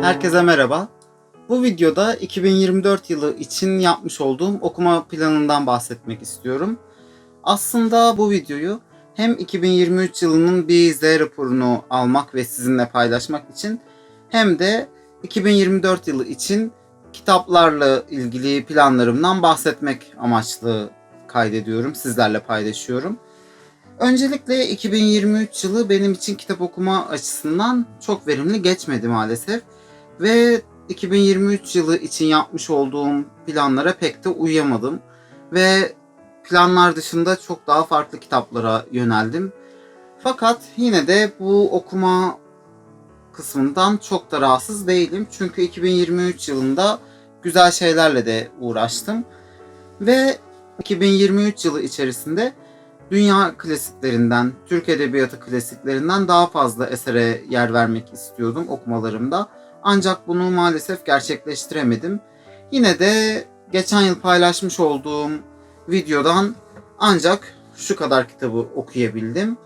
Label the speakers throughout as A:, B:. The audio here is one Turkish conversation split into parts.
A: Herkese merhaba. Bu videoda 2024 yılı için yapmış olduğum okuma planından bahsetmek istiyorum. Aslında bu videoyu hem 2023 yılının bir Z raporunu almak ve sizinle paylaşmak için hem de 2024 yılı için kitaplarla ilgili planlarımdan bahsetmek amaçlı kaydediyorum, sizlerle paylaşıyorum. Öncelikle 2023 yılı benim için kitap okuma açısından çok verimli geçmedi maalesef. Ve 2023 yılı için yapmış olduğum planlara pek de uyamadım. Ve planlar dışında çok daha farklı kitaplara yöneldim. Fakat yine de bu okuma kısmından çok da rahatsız değilim. Çünkü 2023 yılında güzel şeylerle de uğraştım. Ve 2023 yılı içerisinde dünya klasiklerinden, Türk edebiyatı klasiklerinden daha fazla esere yer vermek istiyordum okumalarımda. Ancak bunu maalesef gerçekleştiremedim. Yine de geçen yıl paylaşmış olduğum videodan ancak şu kadar kitabı okuyabildim.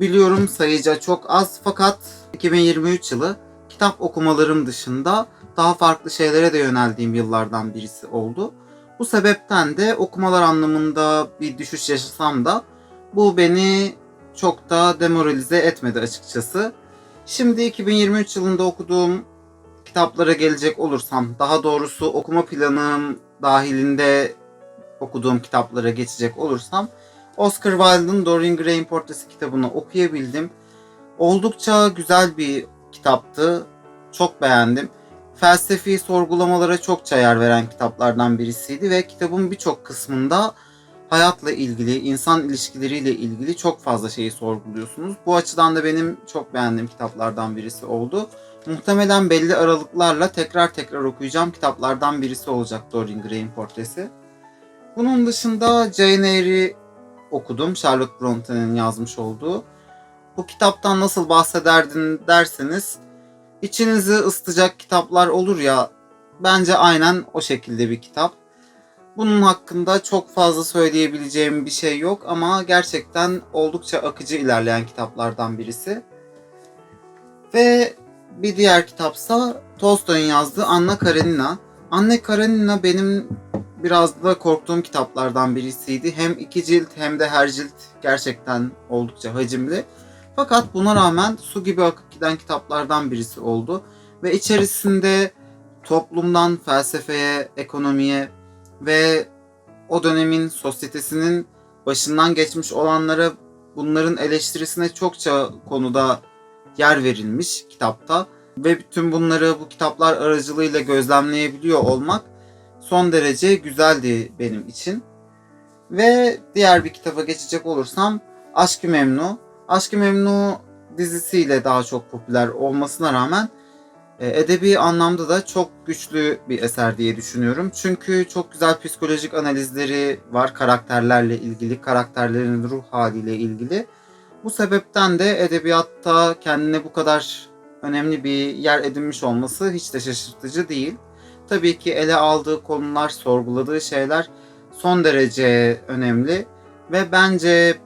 A: Biliyorum sayıca çok az fakat 2023 yılı kitap okumalarım dışında daha farklı şeylere de yöneldiğim yıllardan birisi oldu. Bu sebepten de okumalar anlamında bir düşüş yaşasam da bu beni çok da demoralize etmedi açıkçası. Şimdi 2023 yılında okuduğum kitaplara gelecek olursam, daha doğrusu okuma planım dahilinde okuduğum kitaplara geçecek olursam, Oscar Wilde'ın Dorian Gray'in Portresi kitabını okuyabildim. Oldukça güzel bir kitaptı. Çok beğendim felsefi sorgulamalara çokça yer veren kitaplardan birisiydi ve kitabın birçok kısmında hayatla ilgili, insan ilişkileriyle ilgili çok fazla şeyi sorguluyorsunuz. Bu açıdan da benim çok beğendiğim kitaplardan birisi oldu. Muhtemelen belli aralıklarla tekrar tekrar okuyacağım kitaplardan birisi olacak Dorian Gray'in portresi. Bunun dışında Jane Eyre'i okudum. Charlotte Bronte'nin yazmış olduğu. Bu kitaptan nasıl bahsederdin derseniz içinizi ısıtacak kitaplar olur ya bence aynen o şekilde bir kitap. Bunun hakkında çok fazla söyleyebileceğim bir şey yok ama gerçekten oldukça akıcı ilerleyen kitaplardan birisi. Ve bir diğer kitapsa Tolstoy'un yazdığı Anna Karenina. Anna Karenina benim biraz da korktuğum kitaplardan birisiydi. Hem iki cilt hem de her cilt gerçekten oldukça hacimli. Fakat buna rağmen su gibi akıp giden kitaplardan birisi oldu. Ve içerisinde toplumdan felsefeye, ekonomiye ve o dönemin sosyetesinin başından geçmiş olanlara bunların eleştirisine çokça konuda yer verilmiş kitapta ve bütün bunları bu kitaplar aracılığıyla gözlemleyebiliyor olmak son derece güzeldi benim için. Ve diğer bir kitaba geçecek olursam Aşk-ı Memnu. Aşk-ı Memnu dizisiyle daha çok popüler olmasına rağmen e, edebi anlamda da çok güçlü bir eser diye düşünüyorum. Çünkü çok güzel psikolojik analizleri var karakterlerle ilgili, karakterlerin ruh haliyle ilgili. Bu sebepten de edebiyatta kendine bu kadar önemli bir yer edinmiş olması hiç de şaşırtıcı değil. Tabii ki ele aldığı konular, sorguladığı şeyler son derece önemli ve bence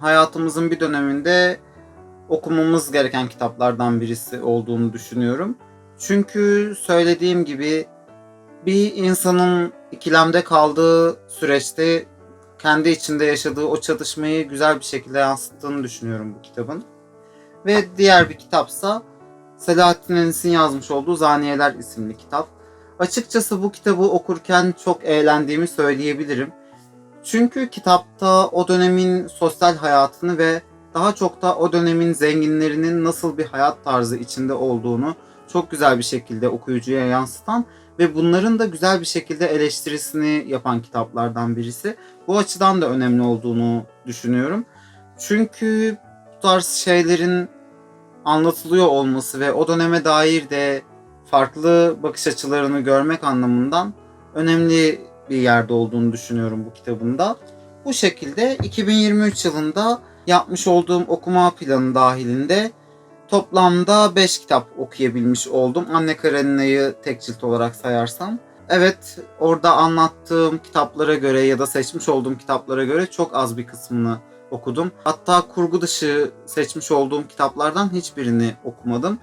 A: hayatımızın bir döneminde okumamız gereken kitaplardan birisi olduğunu düşünüyorum. Çünkü söylediğim gibi bir insanın ikilemde kaldığı süreçte kendi içinde yaşadığı o çatışmayı güzel bir şekilde yansıttığını düşünüyorum bu kitabın. Ve diğer bir kitapsa Selahattin Enis'in yazmış olduğu Zaniyeler isimli kitap. Açıkçası bu kitabı okurken çok eğlendiğimi söyleyebilirim. Çünkü kitapta o dönemin sosyal hayatını ve daha çok da o dönemin zenginlerinin nasıl bir hayat tarzı içinde olduğunu çok güzel bir şekilde okuyucuya yansıtan ve bunların da güzel bir şekilde eleştirisini yapan kitaplardan birisi. Bu açıdan da önemli olduğunu düşünüyorum. Çünkü bu tarz şeylerin anlatılıyor olması ve o döneme dair de farklı bakış açılarını görmek anlamından önemli bir yerde olduğunu düşünüyorum bu kitabında. Bu şekilde 2023 yılında yapmış olduğum okuma planı dahilinde toplamda 5 kitap okuyabilmiş oldum. Anne Karenina'yı tek cilt olarak sayarsam. Evet orada anlattığım kitaplara göre ya da seçmiş olduğum kitaplara göre çok az bir kısmını okudum. Hatta kurgu dışı seçmiş olduğum kitaplardan hiçbirini okumadım.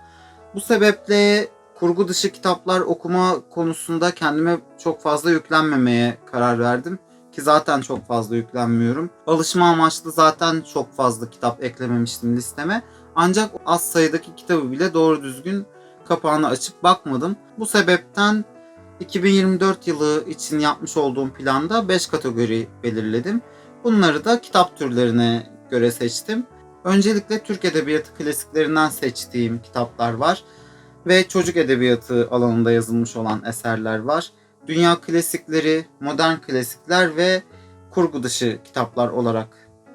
A: Bu sebeple kurgu dışı kitaplar okuma konusunda kendime çok fazla yüklenmemeye karar verdim. Ki zaten çok fazla yüklenmiyorum. Alışma amaçlı zaten çok fazla kitap eklememiştim listeme. Ancak az sayıdaki kitabı bile doğru düzgün kapağını açıp bakmadım. Bu sebepten 2024 yılı için yapmış olduğum planda 5 kategori belirledim. Bunları da kitap türlerine göre seçtim. Öncelikle Türk Edebiyatı klasiklerinden seçtiğim kitaplar var ve çocuk edebiyatı alanında yazılmış olan eserler var. Dünya klasikleri, modern klasikler ve kurgu dışı kitaplar olarak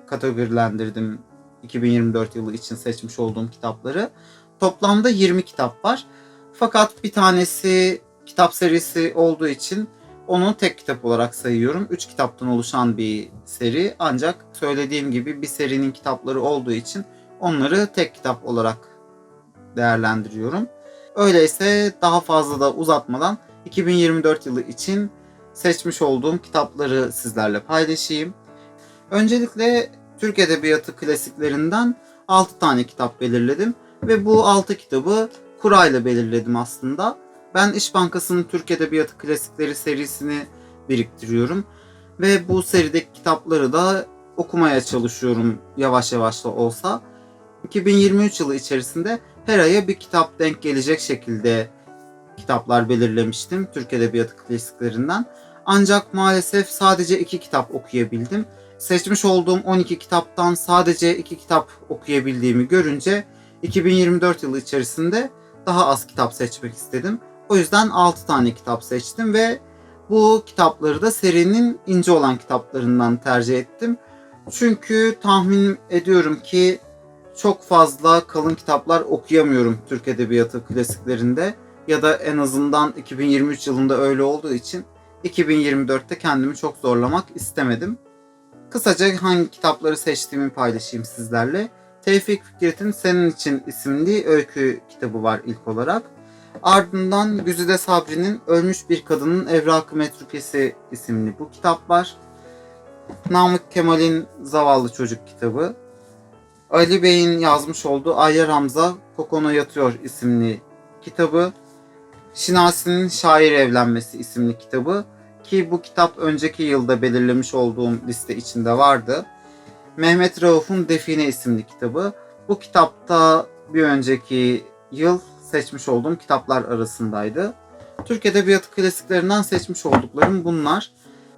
A: kategorilendirdim 2024 yılı için seçmiş olduğum kitapları. Toplamda 20 kitap var. Fakat bir tanesi kitap serisi olduğu için onu tek kitap olarak sayıyorum. 3 kitaptan oluşan bir seri ancak söylediğim gibi bir serinin kitapları olduğu için onları tek kitap olarak değerlendiriyorum. Öyleyse daha fazla da uzatmadan 2024 yılı için seçmiş olduğum kitapları sizlerle paylaşayım. Öncelikle Türk Edebiyatı klasiklerinden 6 tane kitap belirledim ve bu 6 kitabı kurayla belirledim aslında. Ben İş Bankası'nın Türk Edebiyatı Klasikleri serisini biriktiriyorum ve bu serideki kitapları da okumaya çalışıyorum yavaş yavaş da olsa. 2023 yılı içerisinde her aya bir kitap denk gelecek şekilde kitaplar belirlemiştim Türk Edebiyatı klasiklerinden. Ancak maalesef sadece iki kitap okuyabildim. Seçmiş olduğum 12 kitaptan sadece iki kitap okuyabildiğimi görünce 2024 yılı içerisinde daha az kitap seçmek istedim. O yüzden 6 tane kitap seçtim ve bu kitapları da serinin ince olan kitaplarından tercih ettim. Çünkü tahmin ediyorum ki çok fazla kalın kitaplar okuyamıyorum Türk Edebiyatı klasiklerinde ya da en azından 2023 yılında öyle olduğu için 2024'te kendimi çok zorlamak istemedim. Kısaca hangi kitapları seçtiğimi paylaşayım sizlerle. Tevfik Fikret'in Senin İçin isimli öykü kitabı var ilk olarak. Ardından Güzide Sabri'nin Ölmüş Bir Kadının Evrakı Metrukesi isimli bu kitap var. Namık Kemal'in Zavallı Çocuk kitabı. Ali Bey'in yazmış olduğu Ayyar Hamza Kokono Yatıyor isimli kitabı. Şinasi'nin Şair Evlenmesi isimli kitabı ki bu kitap önceki yılda belirlemiş olduğum liste içinde vardı. Mehmet Rauf'un Define isimli kitabı. Bu kitapta bir önceki yıl seçmiş olduğum kitaplar arasındaydı. Türk Edebiyatı klasiklerinden seçmiş olduklarım bunlar.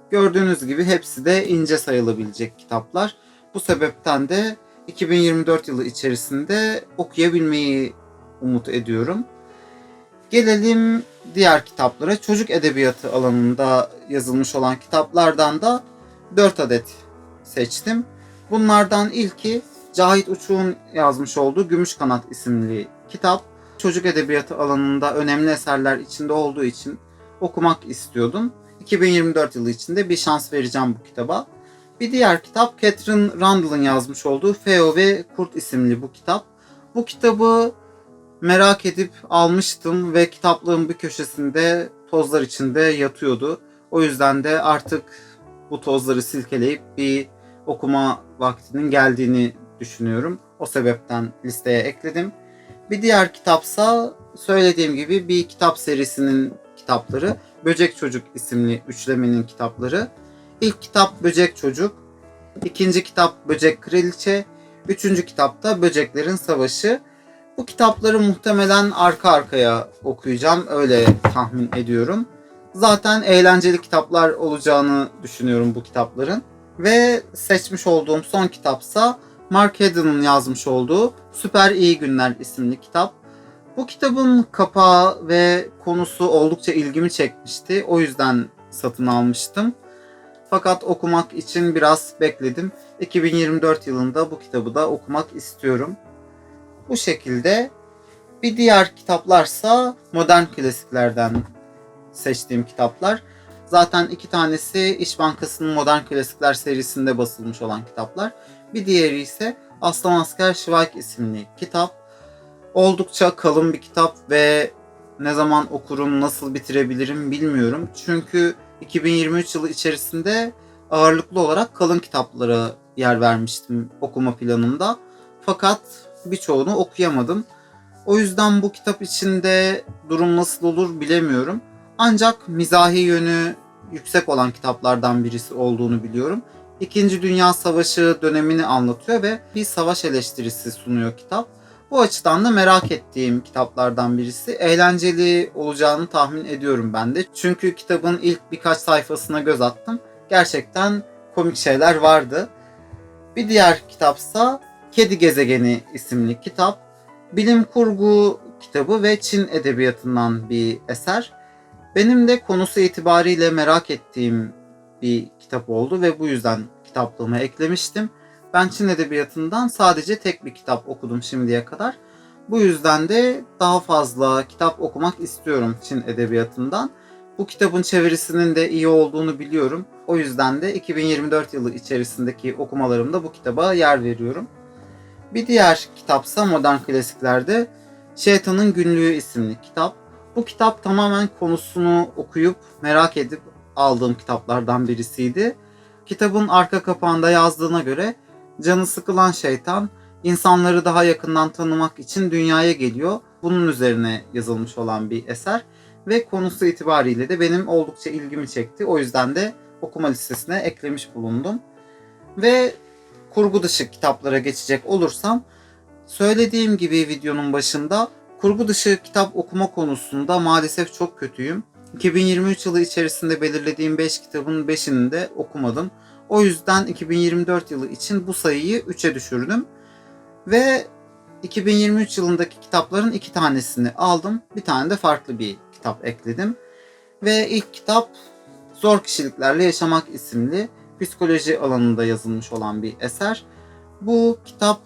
A: Gördüğünüz gibi hepsi de ince sayılabilecek kitaplar. Bu sebepten de 2024 yılı içerisinde okuyabilmeyi umut ediyorum. Gelelim diğer kitaplara. Çocuk edebiyatı alanında yazılmış olan kitaplardan da 4 adet seçtim. Bunlardan ilki Cahit Uçuk'un yazmış olduğu Gümüş Kanat isimli kitap. Çocuk edebiyatı alanında önemli eserler içinde olduğu için okumak istiyordum. 2024 yılı içinde bir şans vereceğim bu kitaba. Bir diğer kitap Catherine Randall'ın yazmış olduğu Feo ve Kurt isimli bu kitap. Bu kitabı merak edip almıştım ve kitaplığın bir köşesinde tozlar içinde yatıyordu. O yüzden de artık bu tozları silkeleyip bir okuma vaktinin geldiğini düşünüyorum. O sebepten listeye ekledim. Bir diğer kitapsa söylediğim gibi bir kitap serisinin kitapları. Böcek Çocuk isimli üçlemenin kitapları. İlk kitap Böcek Çocuk, ikinci kitap Böcek Kraliçe, üçüncü kitapta Böceklerin Savaşı. Bu kitapları muhtemelen arka arkaya okuyacağım. Öyle tahmin ediyorum. Zaten eğlenceli kitaplar olacağını düşünüyorum bu kitapların. Ve seçmiş olduğum son kitapsa Mark Haddon'ın yazmış olduğu Süper İyi Günler isimli kitap. Bu kitabın kapağı ve konusu oldukça ilgimi çekmişti. O yüzden satın almıştım. Fakat okumak için biraz bekledim. 2024 yılında bu kitabı da okumak istiyorum. Bu şekilde bir diğer kitaplarsa modern klasiklerden seçtiğim kitaplar. Zaten iki tanesi İş Bankası'nın Modern Klasikler serisinde basılmış olan kitaplar. Bir diğeri ise Aslan Asker Şivayk isimli kitap. Oldukça kalın bir kitap ve ne zaman okurum, nasıl bitirebilirim bilmiyorum. Çünkü 2023 yılı içerisinde ağırlıklı olarak kalın kitaplara yer vermiştim okuma planımda. Fakat birçoğunu okuyamadım. O yüzden bu kitap içinde durum nasıl olur bilemiyorum. Ancak mizahi yönü yüksek olan kitaplardan birisi olduğunu biliyorum. İkinci Dünya Savaşı dönemini anlatıyor ve bir savaş eleştirisi sunuyor kitap. Bu açıdan da merak ettiğim kitaplardan birisi. Eğlenceli olacağını tahmin ediyorum ben de. Çünkü kitabın ilk birkaç sayfasına göz attım. Gerçekten komik şeyler vardı. Bir diğer kitapsa Kedi Gezegeni isimli kitap. Bilim kurgu kitabı ve Çin edebiyatından bir eser. Benim de konusu itibariyle merak ettiğim bir kitap oldu ve bu yüzden kitaplığıma eklemiştim. Ben Çin edebiyatından sadece tek bir kitap okudum şimdiye kadar. Bu yüzden de daha fazla kitap okumak istiyorum Çin edebiyatından. Bu kitabın çevirisinin de iyi olduğunu biliyorum. O yüzden de 2024 yılı içerisindeki okumalarımda bu kitaba yer veriyorum. Bir diğer kitapsa modern klasiklerde Şeytanın Günlüğü isimli kitap. Bu kitap tamamen konusunu okuyup merak edip aldığım kitaplardan birisiydi. Kitabın arka kapağında yazdığına göre canı sıkılan şeytan insanları daha yakından tanımak için dünyaya geliyor. Bunun üzerine yazılmış olan bir eser ve konusu itibariyle de benim oldukça ilgimi çekti. O yüzden de okuma listesine eklemiş bulundum. Ve kurgu dışı kitaplara geçecek olursam söylediğim gibi videonun başında kurgu dışı kitap okuma konusunda maalesef çok kötüyüm. 2023 yılı içerisinde belirlediğim 5 kitabın 5'ini de okumadım. O yüzden 2024 yılı için bu sayıyı 3'e düşürdüm. Ve 2023 yılındaki kitapların iki tanesini aldım. Bir tane de farklı bir kitap ekledim. Ve ilk kitap Zor Kişiliklerle Yaşamak isimli psikoloji alanında yazılmış olan bir eser. Bu kitap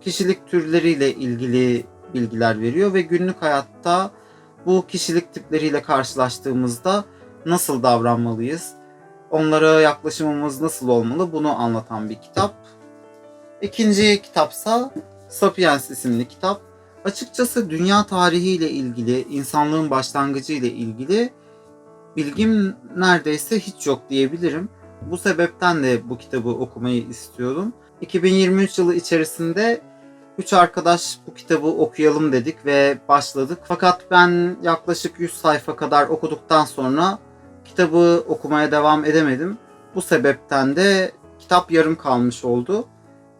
A: kişilik türleriyle ilgili bilgiler veriyor ve günlük hayatta bu kişilik tipleriyle karşılaştığımızda nasıl davranmalıyız? Onlara yaklaşımımız nasıl olmalı? Bunu anlatan bir kitap. İkinci kitapsa Sapiens isimli kitap. Açıkçası dünya tarihiyle ilgili, insanlığın başlangıcı ile ilgili bilgim neredeyse hiç yok diyebilirim. Bu sebepten de bu kitabı okumayı istiyorum. 2023 yılı içerisinde üç arkadaş bu kitabı okuyalım dedik ve başladık. Fakat ben yaklaşık 100 sayfa kadar okuduktan sonra kitabı okumaya devam edemedim. Bu sebepten de kitap yarım kalmış oldu.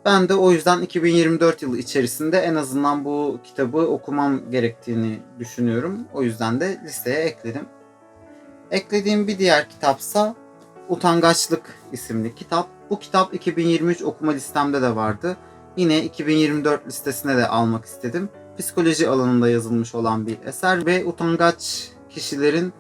A: Ben de o yüzden 2024 yılı içerisinde en azından bu kitabı okumam gerektiğini düşünüyorum. O yüzden de listeye ekledim. Eklediğim bir diğer kitapsa Utangaçlık isimli kitap. Bu kitap 2023 okuma listemde de vardı. Yine 2024 listesine de almak istedim. Psikoloji alanında yazılmış olan bir eser ve utangaç kişilerin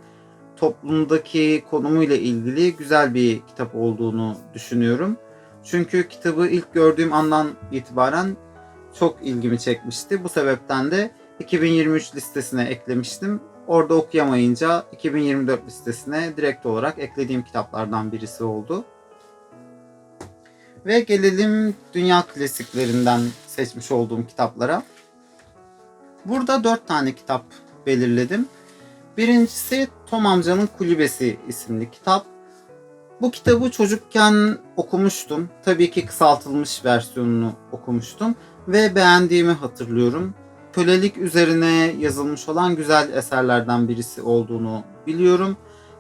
A: toplumdaki konumuyla ilgili güzel bir kitap olduğunu düşünüyorum. Çünkü kitabı ilk gördüğüm andan itibaren çok ilgimi çekmişti. Bu sebepten de 2023 listesine eklemiştim. Orada okuyamayınca 2024 listesine direkt olarak eklediğim kitaplardan birisi oldu. Ve gelelim dünya klasiklerinden seçmiş olduğum kitaplara. Burada dört tane kitap belirledim. Birincisi Tom Amca'nın Kulübesi isimli kitap. Bu kitabı çocukken okumuştum. Tabii ki kısaltılmış versiyonunu okumuştum ve beğendiğimi hatırlıyorum. Kölelik üzerine yazılmış olan güzel eserlerden birisi olduğunu biliyorum.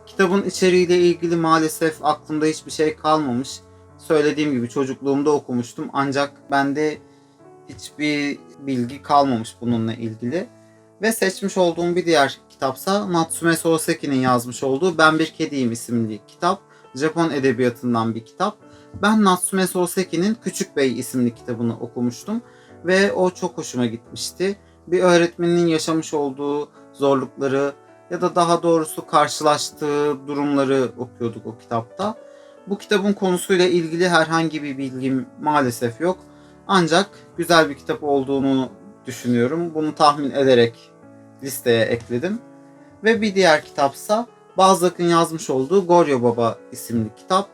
A: Kitabın içeriğiyle ilgili maalesef aklımda hiçbir şey kalmamış. Söylediğim gibi çocukluğumda okumuştum ancak bende hiçbir bilgi kalmamış bununla ilgili. Ve seçmiş olduğum bir diğer kitapsa Natsume Soseki'nin yazmış olduğu Ben Bir Kediyim isimli kitap. Japon edebiyatından bir kitap. Ben Natsume Soseki'nin Küçük Bey isimli kitabını okumuştum ve o çok hoşuma gitmişti. Bir öğretmenin yaşamış olduğu zorlukları ya da daha doğrusu karşılaştığı durumları okuyorduk o kitapta. Bu kitabın konusuyla ilgili herhangi bir bilgim maalesef yok. Ancak güzel bir kitap olduğunu düşünüyorum. Bunu tahmin ederek listeye ekledim. Ve bir diğer kitapsa Balzac'ın yazmış olduğu Goryo Baba isimli kitap.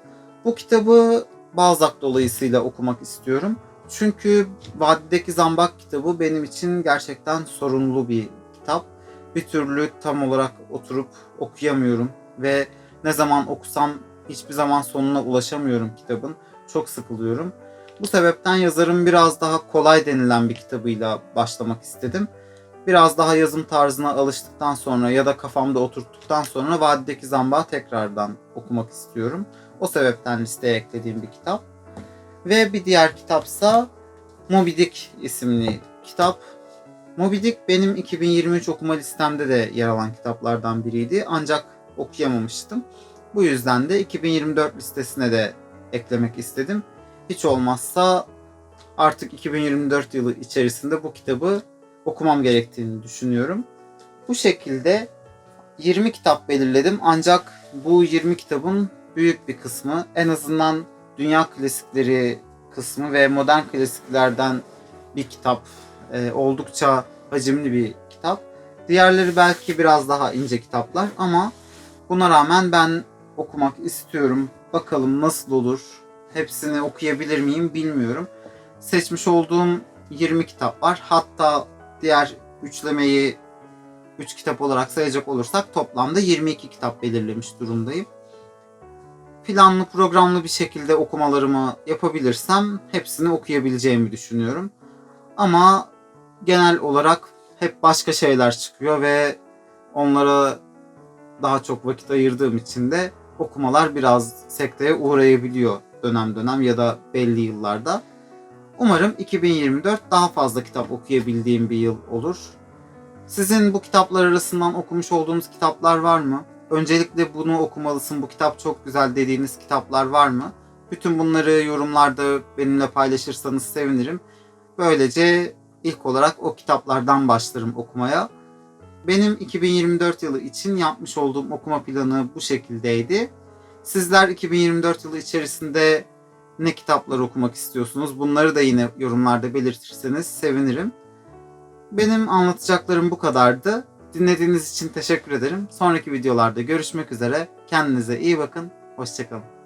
A: Bu kitabı Balzac dolayısıyla okumak istiyorum. Çünkü Vadideki Zambak kitabı benim için gerçekten sorunlu bir kitap. Bir türlü tam olarak oturup okuyamıyorum ve ne zaman okusam hiçbir zaman sonuna ulaşamıyorum kitabın. Çok sıkılıyorum. Bu sebepten yazarın biraz daha kolay denilen bir kitabıyla başlamak istedim. Biraz daha yazım tarzına alıştıktan sonra ya da kafamda oturttuktan sonra Vadideki Zamba tekrardan okumak istiyorum. O sebepten listeye eklediğim bir kitap. Ve bir diğer kitapsa Moby Dick isimli kitap. Moby Dick benim 2023 okuma listemde de yer alan kitaplardan biriydi. Ancak okuyamamıştım. Bu yüzden de 2024 listesine de eklemek istedim. Hiç olmazsa artık 2024 yılı içerisinde bu kitabı okumam gerektiğini düşünüyorum. Bu şekilde 20 kitap belirledim ancak bu 20 kitabın büyük bir kısmı en azından dünya klasikleri kısmı ve modern klasiklerden bir kitap. Ee, oldukça hacimli bir kitap. Diğerleri belki biraz daha ince kitaplar ama buna rağmen ben okumak istiyorum. Bakalım nasıl olur. Hepsini okuyabilir miyim bilmiyorum. Seçmiş olduğum 20 kitap var. Hatta diğer üçlemeyi 3 kitap olarak sayacak olursak toplamda 22 kitap belirlemiş durumdayım. Planlı programlı bir şekilde okumalarımı yapabilirsem hepsini okuyabileceğimi düşünüyorum. Ama genel olarak hep başka şeyler çıkıyor ve onlara daha çok vakit ayırdığım için de okumalar biraz sekteye uğrayabiliyor dönem dönem ya da belli yıllarda. Umarım 2024 daha fazla kitap okuyabildiğim bir yıl olur. Sizin bu kitaplar arasından okumuş olduğunuz kitaplar var mı? Öncelikle bunu okumalısın, bu kitap çok güzel dediğiniz kitaplar var mı? Bütün bunları yorumlarda benimle paylaşırsanız sevinirim. Böylece ilk olarak o kitaplardan başlarım okumaya. Benim 2024 yılı için yapmış olduğum okuma planı bu şekildeydi. Sizler 2024 yılı içerisinde ne kitaplar okumak istiyorsunuz? Bunları da yine yorumlarda belirtirseniz sevinirim. Benim anlatacaklarım bu kadardı. Dinlediğiniz için teşekkür ederim. Sonraki videolarda görüşmek üzere. Kendinize iyi bakın. Hoşçakalın.